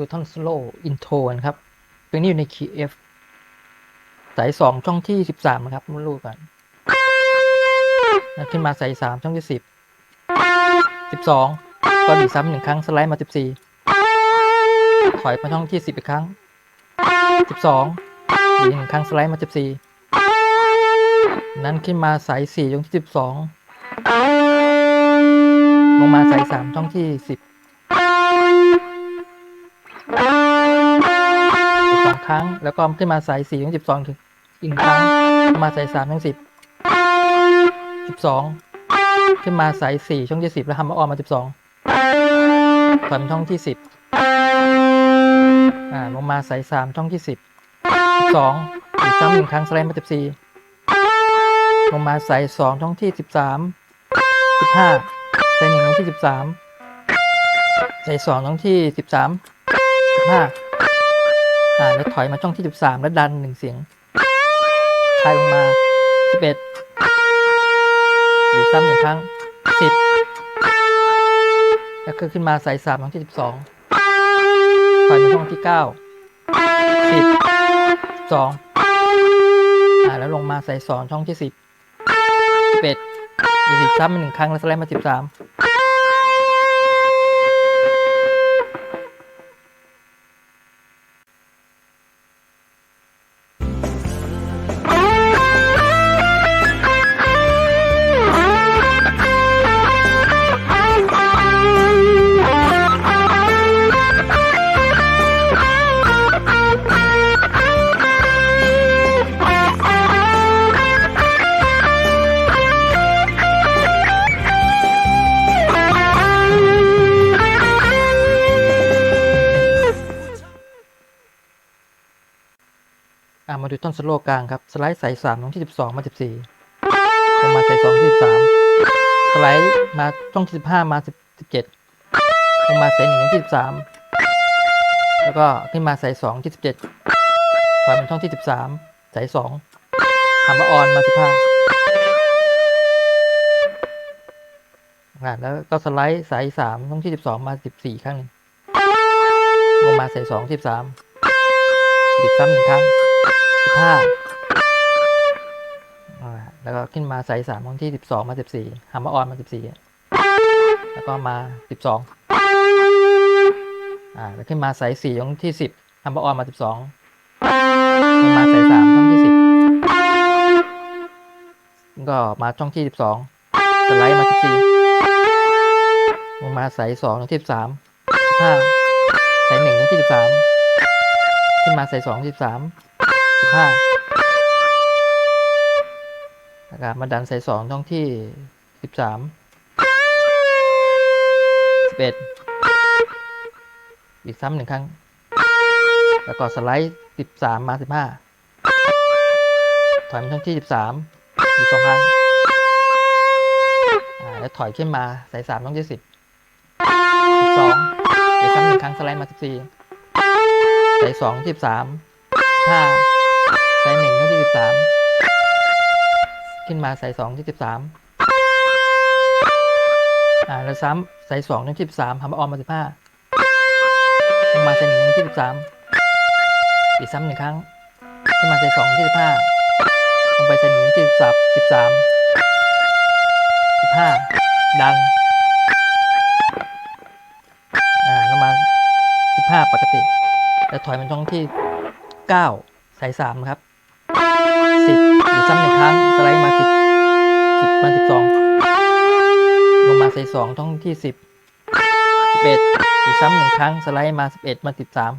ดูท่อนสโลอินโทนครับ เพลงนี้อยู่ในคีย์ F สายสองช่องที่สิบสามครับมาดูกันแล้วขึ้นมาสายสามช่องที่สิบสิบสองก็ดีซ้ำหนึ่งครั้งสไลด์มาสิบสี่ถอยมาช่องที่สิบอีกครั้งสิบสองดีหนึ่งครั้งสไลด์มาสิบสี่นั้นขึ้นมาสายสี่ช่องที่สิบสองลงมาสายสามช่องที่สิบ สิบสองครั้ง แล้วก็ขึ้นมาสายสี่ถึงสิบสองถึงอีกครั้งมาสายสามถึงสิบสิบสองขึ้นมาสายสี่ช่องที่สิบแล้วทำมาออกมาสิบสองถอยมาช่องที่สิบอ่าลงมาสายสามช่องที่สิบสิบสองอีกซ้ำหนึ่งครั้งสไลด์มาสิบสี่ลงมาสายสองช่องที่สิบสามสิบห้าสายหนึ่งช่องที่สิบสามสายสองช่องที่สิบสาม สิบห้าอ่าแล้วถอยมาช่องที่13แล้วดันหนึ่งเสียงคลายลงมา11ดีดซ้ำหนึ่งครั้ง10แล้วก็ขึ้นมาสาย3ช่องที่12ถอยมาช่องที่9 10 12อ่าแล้วลงมาสาย2ช่องที่10 11ดีดซ้ำมาหนึ่งครั้งแล้วสไลด์มา13 อ่ามาดูต้นสโลกลางครับสไลด์สายสามช่องที่สิบสองมาสิบสี่ลงมาสายสองที่สิบสามสไลด์มาช่องที่สิบห้ามาสิบสิบเจ็ดลงมาสายหนึ่งที่สิบสามแล้วก็ขึ้นมาสายสองที่สิบเจ็ดถอยมาช่องที่สิบสามสายสองทำมาออนมาสิบห้าแล้วก็สไลด์สายสามช่องที่สิบสองมาสิบสี่ครั้งหนึ่งลงมาสายสองที่สิบสามดิดซ้ำหนึ่งครั้ง สิบห้าแล้วก็ขึ้นมาสายสามของที่สิบสองมาสิบสี่หามาออนมาสิบสี่แล้วก็มาสิบสองอ่าแล้วขึ้นมาสายสี่ของที่สิบหามาออนมาสิบสองลงมาสายสามช่องที่สิบก็มาช่องที่สิบสองสไลด์มาสิบสี่ลงมาสายสองช่องที่สิบสามสิบห้าสายหนึ่งช่องที่สิบสามขึ้นมาสายสองที่สิบสาม สิบห้านะครับมาดันสายสองช่องที่สิบสามสิบเอ็ดอีกซ้ำหนึ่งครั้ง แล้วก็สไลด์สิบสามมาสิบห้าถอยมาช่องที่สิบสามอีกสองครั้งแล้วถอยขึ้นมาสายสามช่องที่สิบสิบสองอีกซ้ำหนึ่งครั้งสไลด์มาสิบสี่สายสองสิบสามห้า สายหนึ่งที่สิบสามขึ้นมาสายสองที่สิบสามอ่าแล้วซ้ำสายสองที่สิบสามทำออมมาสิบห้าลงมาสายหนึ่งช่องที่สิบสามอีกซ้ำหนึ่งครั้ง ขึ้นมาสายสองที่สิบห้าลงไปสายหนึ่งที่สิบสามสิบสามสิบห้าดันอ่าแล้วมาสิบห้าปกติ แล้วถอยมันช่องที่เก้าสายสามครับ สิบหรือซ้ำหนึ่งครั้งสไลด์มาสิบสิบมาสิบสองลงมาสายสองท่องที่สิบสิบเอ็ดอีกซ้ำหนึ่งครั้งสไลด์มาสิบเอ็ดมาสิบสาม